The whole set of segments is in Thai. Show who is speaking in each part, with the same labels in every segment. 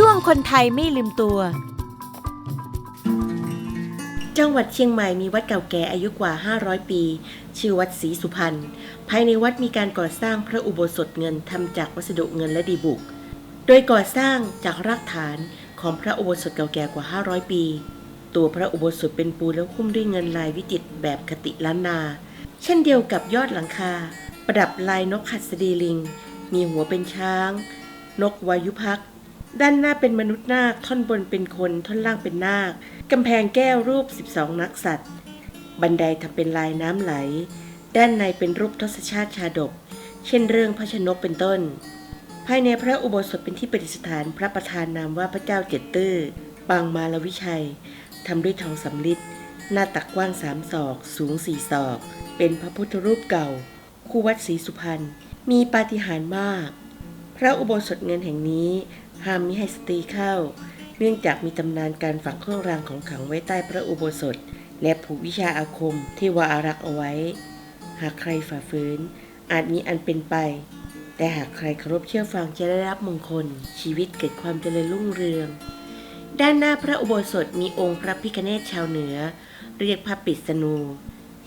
Speaker 1: ช่วงคนไทยไม่ลืมตัว
Speaker 2: จังหวัดเชียงใหม่มีวัดเก่าแก่อายุกว่า 500 ปี ชื่อวัดศรีสุพรรณ ภายในวัดมีการก่อสร้างพระอุโบสถเงินทำจากวัสดุเงินและดีบุก โดยก่อสร้างจากรากฐานของพระอุโบสถเก่าแก่กว่า 500 ปี ตัวพระอุโบสถเป็นปูนแล้วหุ้มด้วยเงินลายวิจิตรแบบคติล้านนา เช่นเดียวกับยอดหลังคา ประดับลายนกหัสดีลิง มีหัวเป็นช้าง นกวายุพัก ด้านหน้าเป็นมนุษย์นาค ท่อนบนเป็นคน ท่อนล่างเป็นนาค กำแพงแก้วรูป 12 นักสัตว์ บันไดทำเป็นลายน้ำไหล ด้านในเป็นรูปทศชาติชาดก เช่นเรื่องพระชนกเป็นต้น ภายในพระอุโบสถเป็นที่ประดิษฐานพระประธานนามว่าพระเจ้าเจ็ดตื้อ ปางมาลวิชัย ทำด้วยทองสำริด หน้าตักกว้างสามศอก สูงสี่ศอก เป็นพระพุทธรูปเก่า คู่วัดศรีสุพรรณ มีปาฏิหาริย์มาก พระอุโบสถเงินแห่งนี้ห้ามมิให้สตรีเข้า เนื่องจากมีตำนานการฝังเครื่องรางของขลังไว้ใต้พระอุโบสถ และผูกวิชาอาคมที่วาอารักเอาไว้ หากใครฝ่าฝืน อาจมีอันเป็นไป แต่หากใครเคารพเชื่อฟังจะได้รับมงคล ชีวิตเกิดความเจริญรุ่งเรือง ด้านหน้าพระอุโบสถมีองค์พระพิคเนศชาวเหนือ เรียกพระปิษณู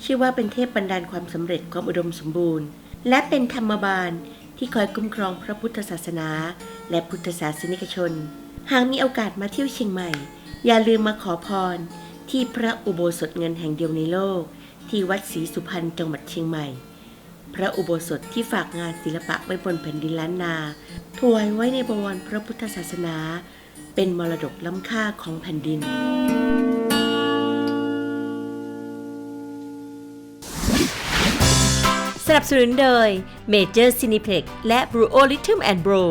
Speaker 2: ชื่อว่าเป็นเทพบันดาลความสำเร็จความอุดมสมบูรณ์ และเป็นธรรมบาล ที่คอยคุ้มครองพระพุทธศาสนา และพุทธศาสนิกชน หากมีโอกาสมาเที่ยวเชียงใหม่ อย่าลืมมาขอพร ที่พระอุโบสถเงินแห่งเดียวในโลก ที่วัดศรีสุพรรณจังหวัดเชียงใหม่ พระอุโบสถที่ฝากงานศิลปะไว้บนแผ่นดินล้านนาถวายไว้ในบวรพระพุทธศาสนา เป็นมรดกล้ำค่าของแผ่นดิน
Speaker 1: นับสนุนโดย Major Cineplex และ Bro Rhythm and Bro